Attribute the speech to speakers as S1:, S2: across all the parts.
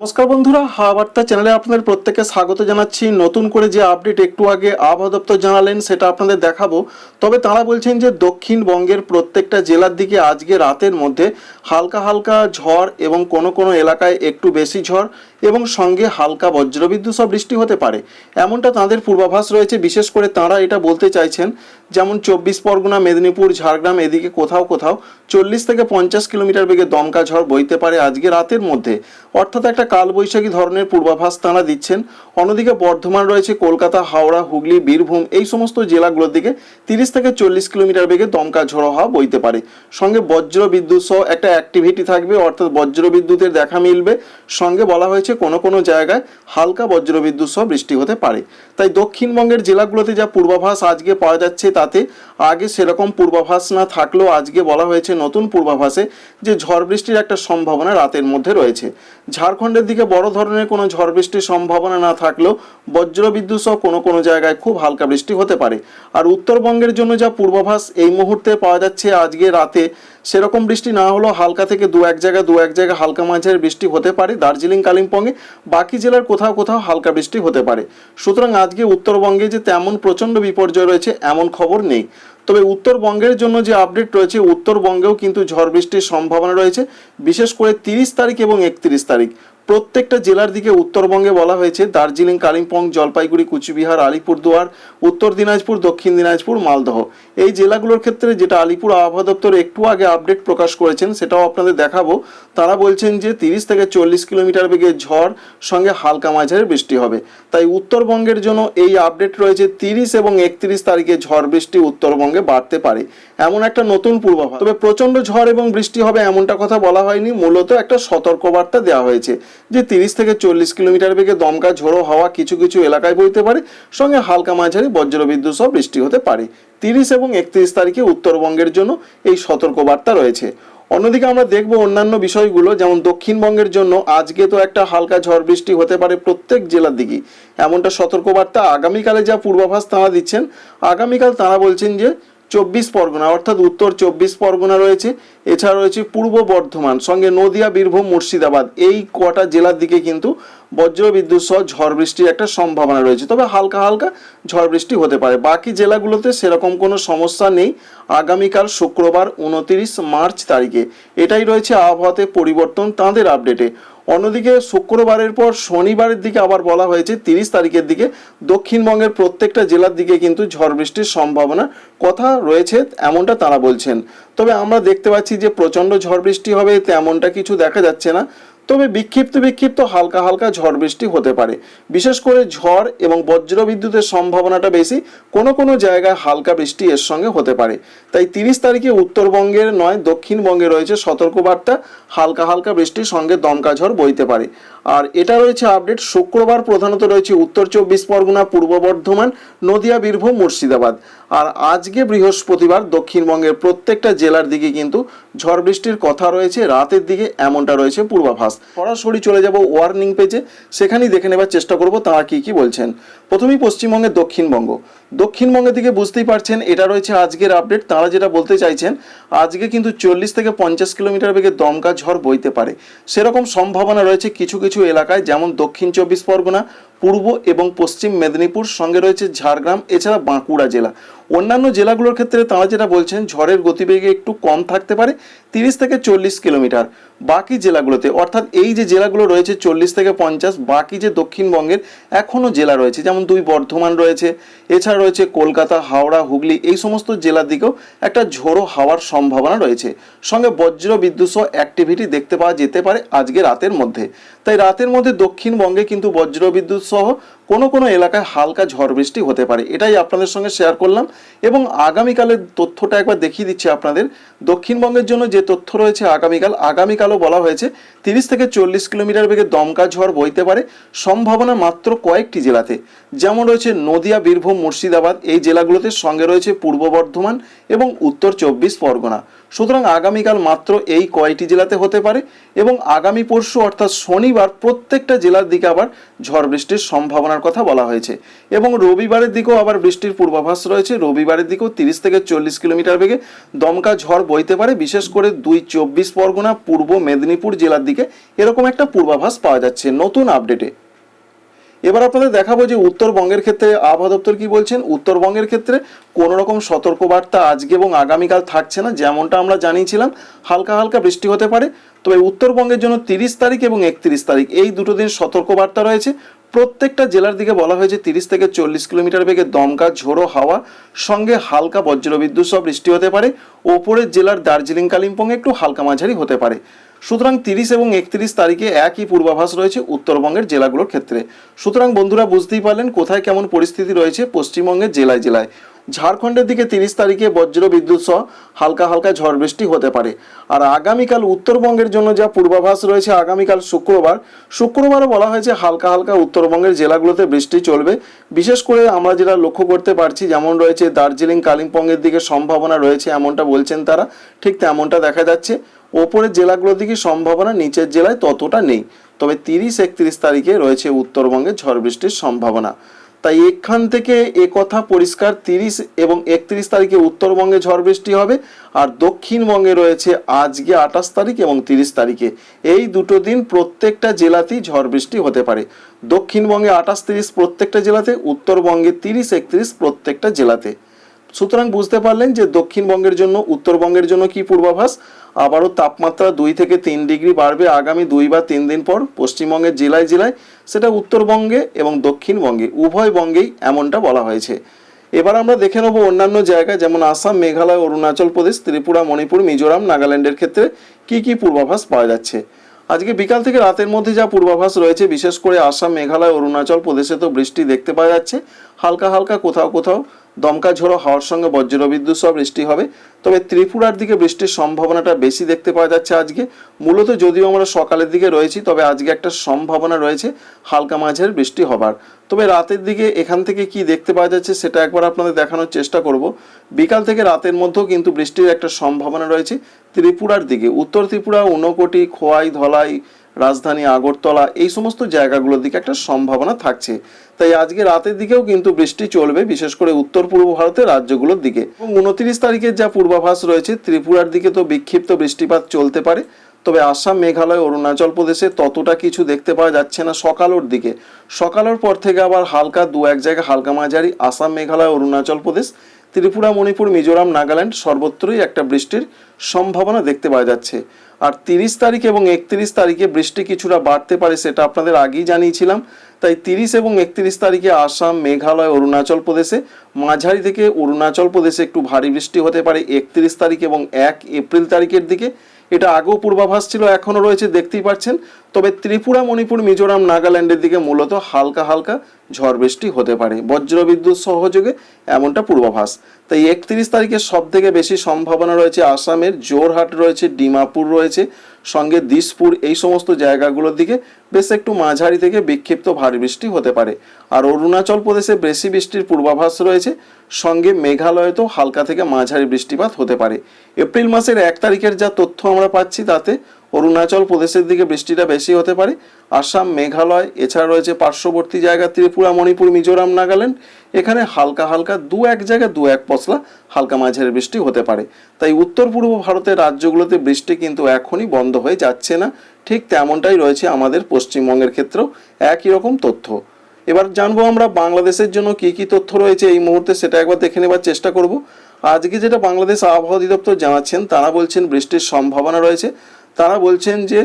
S1: নমস্কার বন্ধুরা হাওয়া বার্তা চ্যানেলে আপনাদের প্রত্যেককে স্বাগত জানাচ্ছি। নতুন করে যে আপডেট একটু আগে আবহাওয়া দপ্তর জানালেন, সেটা আপনাদের দেখাবো। তবে তারা বলছেন যে দক্ষিণবঙ্গের প্রত্যেকটা জেলার দিকে আজকে রাতের মধ্যে হালকা হালকা ঝড় এবং কোনো কোনো এলাকায় একটু বেশি ঝড়। এবং সঙ্গে হালকা বজ্রবিদ্যুৎ সব বৃষ্টি হতে পারে। এমনটা তাদের পূর্বাভাস রয়েছে। বিশেষ করে তারা এটা বলতে চাইছেন, যেমন চব্বিশ পরগনা, মেদিনীপুর, ঝাড়গ্রাম, এদিকে কোথাও কোথাও চল্লিশ থেকে পঞ্চাশ কিলোমিটার বেগে দমকা ঝড় বইতে পারে আজকে রাতের মধ্যে। অর্থাৎ একটা কালবৈশাখী ধরনের পূর্বাভাস তাঁরা দিচ্ছেন। অন্যদিকে বর্ধমান রয়েছে, কলকাতা, হাওড়া, হুগলি, বীরভূম এই সমস্ত জেলাগুলোর দিকে তিরিশ থেকে চল্লিশ কিলোমিটার বেগে দমকা ঝড়ো হাওয়া বইতে পারে। সঙ্গে বজ্র বিদ্যুৎ সহ একটা অ্যাক্টিভিটি থাকবে, অর্থাৎ বজ্র বিদ্যুতের দেখা মিলবে। সঙ্গে বলা হয়েছে কোনো কোনো জায়গায় হালকা বজ্র বিদ্যুৎ সহ বৃষ্টি হতে পারে। তাই দক্ষিণবঙ্গের জেলাগুলোতে যা পূর্বাভাস আজকে পাওয়া যাচ্ছে তাতে আগে সেরকম পূর্বাভাস না থাকলেও আজকে বলা হয়েছে নতুন পূর্বাভাসে যে ঝড় বৃষ্টির একটা সম্ভাবনা রাতের মধ্যে রয়েছে। ঝাড়খণ্ডের দিকে বড় ধরনের কোনো ঝড় বৃষ্টির সম্ভাবনা না থাকলেও বজ্র বিদ্যুৎ সহ কোনো কোনো জায়গায় খুব হালকা বৃষ্টি হতে পারে। আর উত্তরবঙ্গের জন্য যা পূর্বাভাস এই মুহূর্তে পাওয়া যাচ্ছে আজকে রাতে সেরকম বৃষ্টি না হলেও হালকা থেকে দু এক জায়গায় দু এক জায়গায় হালকা মাঝের বৃষ্টি হতে পারে। দার্জিলিং, কালিম্পংয়ে বাকি জেলার কোথাও কোথাও হালকা বৃষ্টি হতে পারে। সুতরাং আজকে উত্তরবঙ্গে যে তেমন প্রচণ্ড বিপর্যয় রয়েছে এমন খবর নেই। তবে উত্তরবঙ্গের জন্য যে আপডেট রয়েছে, উত্তরবঙ্গেও কিন্তু ঝড় বৃষ্টির সম্ভাবনা রয়েছে। বিশেষ করে তিরিশ তারিখ এবং একত্রিশ তারিখ। প্রত্যেকটা জেলার দিকে উত্তরবঙ্গে বলা হয়েছে দার্জিলিং, কালিম্পং, জলপাইগুড়ি, কুচবিহার, আলিপুরদুয়ার, উত্তর দিনাজপুর, দক্ষিণ দিনাজপুর, মালদহ। এই জেলাগুলোর ক্ষেত্রে যেটা আলিপুর আবহাওয়া দপ্তর একটু আগে আপডেট প্রকাশ করেছেন, সেটাও আপনাদের দেখাবো। তারা বলছেন যে তিরিশ থেকে চল্লিশ কিলোমিটার বেগে ঝড়, সঙ্গে হালকা মাঝারি বৃষ্টি হবে। তাই উত্তরবঙ্গের জন্য এই আপডেট রয়েছে তিরিশ এবং একত্রিশ তারিখে ঝড় বৃষ্টি উত্তরবঙ্গে বাড়তে পারে। এমন একটা নতুন পূর্বাভাস। তবে প্রচণ্ড ঝড় এবং বৃষ্টি হবে এমনটা কথা বলা হয়নি। মূলত একটা সতর্কবার্তা দেওয়া হয়েছে। যে তিরিশ থেকে চল্লিশ কিলোমিটার বেগে দমকা ঝোড়ো হাওয়া কিছু কিছু এলাকায় বইতে পারে, সঙ্গে হালকা মাঝারি বজ্রবিদ্যুৎ সহ বৃষ্টি হতে পারে। তিরিশ এবং একত্রিশ তারিখে উত্তরবঙ্গের জন্য এই সতর্কবার্তা রয়েছে। অন্যদিকে আমরা দেখব অন্যান্য বিষয়গুলো, যেমন দক্ষিণবঙ্গের জন্য আজকে তো একটা হালকা ঝড় বৃষ্টি হতে পারে প্রত্যেক জেলার দিকেই এমনটা সতর্কবার্তা আগামীকালে যা পূর্বাভাস তাঁরা দিচ্ছেন, আগামীকাল তাঁরা বলছেন যে চব্বিশ পরগনা, অর্থাৎ উত্তর চব্বিশ পরগনা রয়েছে। এছাড়া রয়েছে পূর্ব বর্ধমান, সঙ্গে নদিয়া, বীরভূম, মুর্শিদাবাদ। এই কটা জেলার দিকে কিন্তু বজ্র বিদ্যুৎ সহ ঝড় বৃষ্টির একটা সম্ভাবনা রয়েছে। তবে হালকা হালকা ঝড় বৃষ্টি হতে পারে। বাকি জেলাগুলোতে সেরকম কোনো সমস্যা নেই। আগামীকাল শুক্রবার, উনতিরিশ মার্চ তারিখে। এটাই রয়েছে আবহাওয়াতে পরিবর্তন তাঁদের আপডেটে। অন্যদিকে শুক্রবারের পর শনিবারের দিকে আবার বলা হয়েছে তিরিশ তারিখের দিকে দক্ষিণবঙ্গের প্রত্যেকটা জেলার দিকে কিন্তু ঝড় বৃষ্টির সম্ভাবনা কথা রয়েছে এমনটা তারা বলছেন। তবে আমরা দেখতে পাচ্ছি যে প্রচণ্ড ঝড় বৃষ্টি হবে তেমনটা কিছু দেখা যাচ্ছে না। তবে বিক্ষিপ্ত বিক্ষিপ্ত হালকা হালকা ঝড় বৃষ্টি হতে পারে। বিশেষ করে ঝড় এবং বজ্র বিদ্যুতের সম্ভাবনাটা বেশি কোনো কোনো জায়গায় হালকা বৃষ্টি এর সঙ্গে হতে পারে। তাই তিরিশ তারিখে উত্তরবঙ্গের নয়, দক্ষিণবঙ্গে রয়েছে সতর্কবার্তা। হালকা হালকা বৃষ্টির সঙ্গে দমকা ঝড় বইতে পারে। আর এটা রয়েছে আপডেট শুক্রবার প্রধানত রয়েছে উত্তর চব্বিশ পরগনা, পূর্ব বর্ধমান, নদিয়া, বীরভূম, মুর্শিদাবাদ। আর আজকে বৃহস্পতিবার দক্ষিণবঙ্গের প্রত্যেকটা জেলার দিকে কিন্তু ঝড় বৃষ্টির কথা রয়েছে। রাতের দিকে এমনটা রয়েছে পূর্বাভাস। সরাসরি চলে যাব ওয়ার্নিং পেজে সেখানেই দেখে নেবার চেষ্টা করব তারা কি কি বলছেন। প্রথমেই পশ্চিমবঙ্গের দক্ষিণবঙ্গ। দক্ষিণবঙ্গের দিকে বুঝতেই পারছেন, এটা রয়েছে আজকের আপডেট তারা যেটা বলতে চাইছেন, আজকে কিন্তু চল্লিশ থেকে পঞ্চাশ কিলোমিটার বেগে দমকা ঝড় বইতে পারে। সেরকম সম্ভাবনা রয়েছে কিছু কিছু এলাকায় যেমন দক্ষিণ চব্বিশ পরগনা পূর্ব এবং পশ্চিম মেদিনীপুর সঙ্গে রয়েছে ঝাড়গ্রাম, এছাড়া বাঁকুড়া জেলা। অন্যান্য জেলাগুলোর ক্ষেত্রে তারা যেটা বলছেন, ঝড়ের গতিবেগে একটু কম থাকতে পারে, তিরিশ থেকে চল্লিশ কিলোমিটার। বাকি জেলাগুলোতে, অর্থাৎ এই যে জেলাগুলো রয়েছে চল্লিশ থেকে পঞ্চাশ, বাকি যে দক্ষিণবঙ্গের এখনও জেলা রয়েছে, যেমন দুই বর্ধমান রয়েছে, এছাড়া রয়েছে কলকাতা, হাওড়া, হুগলি, এই সমস্ত জেলার দিকেও একটা ঝোড়ো হাওয়ার সম্ভাবনা রয়েছে। সঙ্গে বজ্র বিদ্যুৎ অ্যাক্টিভিটি দেখতে পাওয়া যেতে পারে আজকে রাতের মধ্যে। তাই রাতের মধ্যে দক্ষিণবঙ্গে কিন্তু বজ্র বিদ্যুৎ সহ কোনো কোনো এলাকায় হালকা ঝড় বৃষ্টি হতে পারে। এটাই আপনাদের সঙ্গে শেয়ার করলাম এবং আগামীকালের তথ্যটা একবার দেখিয়ে দিচ্ছি আপনাদের। দক্ষিণবঙ্গের জন্য যে তথ্য রয়েছে আগামীকাল, আগামীকালও বলা হয়েছে তিরিশ থেকে চল্লিশ কিলোমিটার বেগে দমকা ঝড় বইতে পারে, সম্ভাবনা মাত্র কয়েকটি জেলাতে। যেমন রয়েছে নদিয়া, বীরভূম, মুর্শিদাবাদ, এই জেলাগুলোতে সঙ্গে রয়েছে পূর্ব বর্ধমান এবং উত্তর চব্বিশ পরগনা। সুতরাং আগামীকাল মাত্র এই কয়টি জেলাতে হতে পারে এবং আগামী পরশু অর্থাৎ শনিবার প্রত্যেকটা জেলার দিকে আবার ঝড় বৃষ্টির সম্ভাবনার কথা বলা হয়েছে। এবং রবিবারের দিকেও আবার বৃষ্টির পূর্বাভাস রয়েছে। রবিবারের দিকেও তিরিশ থেকে চল্লিশ কিলোমিটার বেগে দমকা ঝড় বইতে পারে। বিশেষ করে দুই চব্বিশ পরগনা, পূর্ব মেদিনীপুর জেলার দিকে এরকম একটা পূর্বাভাস পাওয়া যাচ্ছে। নতুন আপডেটে। এবার আপনাদের দেখাবো যে উত্তরবঙ্গের ক্ষেত্রে আবহাওয়া দপ্তর কি বলছেন। উত্তরবঙ্গের ক্ষেত্রে কোনো রকম সতর্কবার্তা আজকে এবং আগামীকাল থাকছে না, যেমনটা আমরা জানিয়েছিলাম। হালকা হালকা বৃষ্টি হতে পারে। তবে উত্তরবঙ্গের জন্য তিরিশ তারিখ এবং একত্রিশ তারিখ এই দুটো দিন সতর্কবার্তা রয়েছে। প্রত্যেকটা জেলার দিকে বলা হয়েছে তিরিশ থেকে চল্লিশ কিলোমিটার বেগে দমকা, ঝোড়ো হাওয়া, সঙ্গে হালকা বজ্রবিদ্যুৎ সহ বৃষ্টি হতে পারে। ওপরের জেলার দার্জিলিং কালিম্পংয়ে একটু হালকা মাঝারি হতে পারে। সুতরাং তিরিশ এবং একত্রিশ তারিখে একই পূর্বাভাস রয়েছে উত্তরবঙ্গের জেলাগুলোর ক্ষেত্রে। সুতরাং বন্ধুরা বুঝতেই পারলেন কোথায় কেমন পরিস্থিতি রয়েছে পশ্চিমবঙ্গের জেলায় জেলায়। ঝাড়খণ্ডের দিকে তিরিশ তারিখে বজ্র বিদ্যুৎ সহ হালকা হালকা ঝড় বৃষ্টি হতে পারে। আর আগামীকাল উত্তরবঙ্গের জন্য যা পূর্বাভাস রয়েছে, আগামীকাল শুক্রবার, শুক্রবারও বলা হয়েছে হালকা হালকা উত্তরবঙ্গের জেলাগুলোতে বৃষ্টি চলবে। বিশেষ করে আমরা যেটা লক্ষ্য করতে পারছি, যেমন রয়েছে দার্জিলিং, কালিম্পংয়ের দিকে সম্ভাবনা রয়েছে, এমনটা বলছেন তারা, ঠিক তেমনটা দেখা যাচ্ছে। ওপরের জেলাগুলোর দিকে সম্ভাবনা, নিচের জেলায় ততটা নেই। তবে তিরিশ একত্রিশ তারিখে রয়েছে উত্তরবঙ্গে ঝড় বৃষ্টির সম্ভাবনা। তাই এখান থেকে এ কথা পরিষ্কার তিরিশ এবং একত্রিশ তারিখে উত্তরবঙ্গে ঝড় বৃষ্টি হবে আর দক্ষিণবঙ্গে রয়েছে আজকে আঠাশ তারিখ এবং তিরিশ তারিখে। এই দুটো দিন প্রত্যেকটা জেলাতেই ঝড় বৃষ্টি হতে পারে। দক্ষিণবঙ্গে আঠাশ তিরিশ প্রত্যেকটা জেলাতে, উত্তরবঙ্গে তিরিশ একত্রিশ প্রত্যেকটা জেলাতে। সুতরাং বুঝতে পারলেন যে দক্ষিণবঙ্গের জন্য, উত্তরবঙ্গের জন্য কি পূর্বাভাস? আবারও তাপমাত্রা দুই থেকে তিন ডিগ্রি বাড়বে আগামী দুই বা তিন দিন পর, পশ্চিমবঙ্গের জেলায় জেলায়। সেটা উত্তরবঙ্গে এবং দক্ষিণবঙ্গে, উভয় বঙ্গেই এমনটা বলা হয়েছে। এবার আমরা দেখে নেব অন্যান্য জায়গা যেমন আসাম, মেঘালয়, অরুণাচল প্রদেশ, ত্রিপুরা, মণিপুর, মিজোরাম, নাগাল্যান্ডের ক্ষেত্রে কি কি পূর্বাভাস পাওয়া যাচ্ছে? আজকে বিকাল থেকে রাতের মধ্যে যা পূর্বাভাস রয়েছে, বিশেষ করে আসাম, মেঘালয়, অরুণাচল প্রদেশে তো বৃষ্টি দেখতে পাওয়া যাচ্ছে। হালকা হালকা কোথাও কোথাও দমকা ঝোড়ো হওয়ার সঙ্গে বজ্রবিদ্যুৎ সহ বৃষ্টি হবে। তবে ত্রিপুরার দিকে বৃষ্টির সম্ভাবনাটা বেশি দেখতে পাওয়া যাচ্ছে আজকে। মূলত যদিও আমরা সকালের দিকে রয়েছি, তবে আজকে একটা সম্ভাবনা রয়েছে, হালকা মাঝের বৃষ্টি হবার। তবে রাতের দিকে এখান থেকে কি দেখতে পাওয়া যাচ্ছে সেটা একবার আপনাদের দেখানোর চেষ্টা করব। বিকাল থেকে রাতের মধ্যেও কিন্তু বৃষ্টির একটা সম্ভাবনা রয়েছে ত্রিপুরার দিকে। উত্তর ত্রিপুরা, ঊনকোটি, খোয়াই, ধলাই রাজধানী আগরতলা, এই সমস্ত জায়গাগুলোর দিকে একটা সম্ভাবনা থাকছে। তাই আজকে রাতের দিকেও কিন্তু বৃষ্টি চলবে, বিশেষ করে উত্তর পূর্ব ভারতের রাজ্যগুলোর দিকে। এবং উনত্রিশ তারিখের যা পূর্বাভাস রয়েছে, ত্রিপুরার দিকে তো বিক্ষিপ্ত বৃষ্টিপাত চলতে পারে। তবে আসাম, মেঘালয়, অরুণাচল প্রদেশে ততটা কিছু দেখতে পাওয়া যাচ্ছে না সকালের দিকে। সকালের পর থেকে আবার হালকা দু এক জায়গায় হালকা মাঝারি, আসাম, মেঘালয়, অরুণাচল প্রদেশ ত্রিপুরা, মণিপুর, মিজোরাম, নাগাল্যান্ড সর্বত্রই একটা বৃষ্টির সম্ভাবনা দেখতে পাওয়া যাচ্ছে। আর তিরিশ তারিখ এবং একত্রিশ তারিখে বৃষ্টি কিছুটা বাড়তে পারে সেটা আপনাদের আগেই জানিয়েছিলাম। তাই তিরিশ এবং একত্রিশ তারিখে আসাম, মেঘালয়, অরুণাচল প্রদেশে, মাঝারি থেকে অরুণাচল প্রদেশে একটু ভারী বৃষ্টি হতে পারে একত্রিশ তারিখ এবং এক এপ্রিল তারিখের দিকে। এটা আগেও পূর্বাভাস ছিল, এখনও রয়েছে, দেখতেই পাচ্ছেন। তবে ত্রিপুরা, মণিপুর, মিজোরাম, নাগাল্যান্ডের দিকে মূলত হালকা হালকা ঝড় বৃষ্টি হতে পারে। বজ্রবিদ্যুৎ সহযোগে এমনটা পূর্বাভাস। তাই একত্রিশ তারিখে সব থেকে বেশি সম্ভাবনা রয়েছে আসামের, জোরহাট রয়েছে, ডিমাপুর রয়েছে, সঙ্গে দিসপুর, এই সমস্ত জায়গাগুলোর দিকে বেশ একটু মাঝারি থেকে বিক্ষিপ্ত ভারী বৃষ্টি হতে পারে। আর অরুণাচল প্রদেশে বেশি বৃষ্টির পূর্বাভাস রয়েছে, সঙ্গে মেঘালয়তেও হালকা থেকে মাঝারি বৃষ্টিপাত হতে পারে। এপ্রিল মাসের এক তারিখের যা তথ্য আমরা পাচ্ছি তাতে অরুণাচল প্রদেশের দিকে বৃষ্টিটা বেশি হতে পারে। আসাম, মেঘালয়, এছাড়া রয়েছে পার্শ্ববর্তী জায়গা, ত্রিপুরা, মণিপুর, মিজোরাম, নাগাল্যান্ড। এখানে হালকা হালকা দু এক জায়গায় দু এক পশলা হালকা মাঝারি বৃষ্টি হতে পারে। তাই উত্তর পূর্ব ভারতের রাজ্যগুলোতে বৃষ্টি কিন্তু এখনই বন্ধ হয়ে যাচ্ছে না। ঠিক তেমনটাই রয়েছে আমাদের পশ্চিমবঙ্গের ক্ষেত্রেও একই রকম তথ্য। এবার জানব আমরা বাংলাদেশের জন্য কি কি তথ্য রয়েছে এই মুহূর্তে, সেটা একবার দেখে নেবার চেষ্টা করব। আজকে যেটা বাংলাদেশ আবহাওয়া অধিদপ্তর জানাচ্ছেন, তারা বলছেন বৃষ্টির সম্ভাবনা রয়েছে। তারা বলছেন যে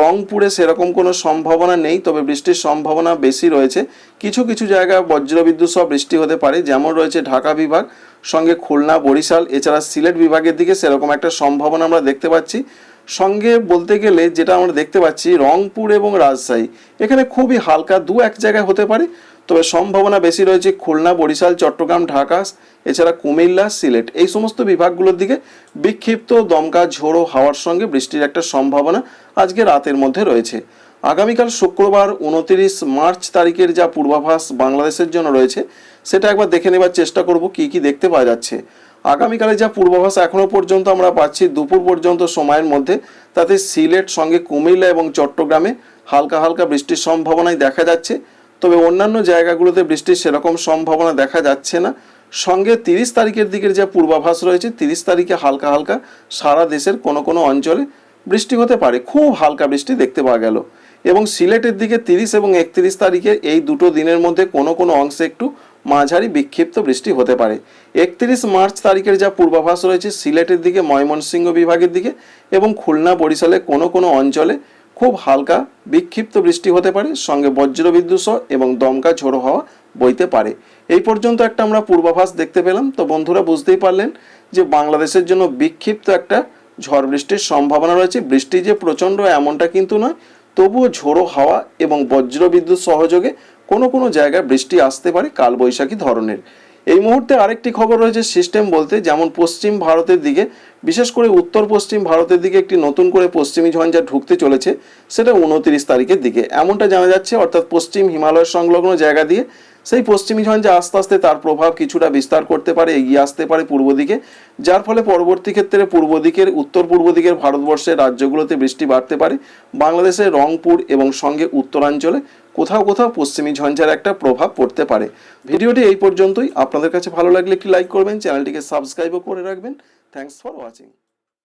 S1: রংপুরে সেরকম কোনো সম্ভাবনা নেই, তবে বৃষ্টির সম্ভাবনা বেশি রয়েছে। কিছু কিছু জায়গায় বজ্রবিদ্যুৎ সহ বৃষ্টি হতে পারে, যেমন রয়েছে ঢাকা বিভাগ, সঙ্গে খুলনা, বরিশাল, এছাড়া সিলেট বিভাগের দিকে সেরকম একটা সম্ভাবনা আমরা দেখতে পাচ্ছি। সঙ্গে বলতে গেলে যেটা আমরা দেখতে পাচ্ছি, রংপুর এবং রাজশাহী। এখানে খুবই হালকা দু এক জায়গায় হতে পারে তবে সম্ভাবনা বেশি রয়েছে খুলনা, বরিশাল, চট্টগ্রাম, ঢাকা, এছাড়া কুমিল্লা, সিলেট। এই সমস্ত বিভাগগুলোর দিকে বিক্ষিপ্ত দমকা, ঝোড়ো হাওয়ার সঙ্গে বৃষ্টির একটা সম্ভাবনা আজকে রাতের মধ্যে রয়েছে। আগামীকাল শুক্রবার উনতিরিশ মার্চ তারিখের যা পূর্বাভাস বাংলাদেশের জন্য রয়েছে, সেটা একবার দেখে নেবার চেষ্টা করব কি কি দেখতে পাওয়া যাচ্ছে। আগামীকালে যা পূর্বাভাস এখনও পর্যন্ত আমরা পাচ্ছি, দুপুর পর্যন্ত সময়ের মধ্যে, তাতে সিলেট সঙ্গে কুমিল্লা এবং চট্টগ্রামে হালকা হালকা বৃষ্টির সম্ভাবনাই দেখা যাচ্ছে। তবে অন্যান্য জায়গাগুলোতে বৃষ্টির সেরকম সম্ভাবনা দেখা যাচ্ছে না। সঙ্গে তিরিশ তারিখের দিকের যা পূর্বাভাস রয়েছে, তিরিশ তারিখে হালকা হালকা সারা দেশের কোনো কোনো অঞ্চলে বৃষ্টি হতে পারে। খুব হালকা বৃষ্টি দেখতে পাওয়া গেল। এবং সিলেটের দিকে তিরিশ এবং একত্রিশ তারিখে এই দুটো দিনের মধ্যে কোনো কোনো অংশে একটু মাঝারি বিক্ষিপ্ত বৃষ্টি হতে পারে। একত্রিশ মার্চ তারিখের যা পূর্বাভাস রয়েছে, সিলেটের দিকে, ময়মনসিংহ বিভাগের দিকে এবং খুলনা বরিশালে কোনো কোনো অঞ্চলে খুব হালকা বিক্ষিপ্ত বৃষ্টি হতে পারে, সঙ্গে বজ্রবিদ্যুৎ সহ এবং দমকা ঝোড়ো হাওয়া বইতে পারে। এই পর্যন্ত একটা আমরা পূর্বাভাস দেখতে পেলাম। তো বন্ধুরা বুঝতেই পারলেন যে বাংলাদেশের জন্য বিক্ষিপ্ত একটা ঝড় বৃষ্টির সম্ভাবনা রয়েছে। বৃষ্টি যে প্রচণ্ড এমনটা কিন্তু নয়, তবুও ঝোড়ো হাওয়া এবং বজ্রবিদ্যুৎ সহযোগে কোনো কোনো জায়গায় বৃষ্টি আসতে পারে কালবৈশাখী ধরনের। এই মুহূর্তে আরেকটি খবর রয়েছে সিস্টেম বলতে, যেমন পশ্চিম ভারতের দিকে, বিশেষ করে উত্তর পশ্চিম ভারতের দিকে একটি নতুন করে পশ্চিমী ঝঞ্ঝা ঢুকতে চলেছে, সেটা উনত্রিশ তারিখের দিকে। এমনটা জানা যাচ্ছে, অর্থাৎ পশ্চিম হিমালয় সংলগ্ন জায়গা দিয়ে সেই পশ্চিমী ঝঞ্ঝা আস্তে আস্তে তার প্রভাব কিছুটা বিস্তার করতে পারে, এগিয়ে আসতে পারে পূর্ব দিকে। যার ফলে পরবর্তী ক্ষেত্রে পূর্ব দিকের, উত্তর পূর্ব দিকের ভারতবর্ষের রাজ্যগুলোতে বৃষ্টি বাড়তে পারে। বাংলাদেশের রংপুর এবং সঙ্গে উত্তরাঞ্চলে কোথাও কোথাও পশ্চিমী ঝঞ্ঝার একটা প্রভাব পড়তে পারে। ভিডিওটি এই পর্যন্তই। আপনাদের কাছে ভালো লাগলে একটি লাইক করবেন, চ্যানেলটিকে সাবস্ক্রাইবও করে রাখবেন। Thanks for watching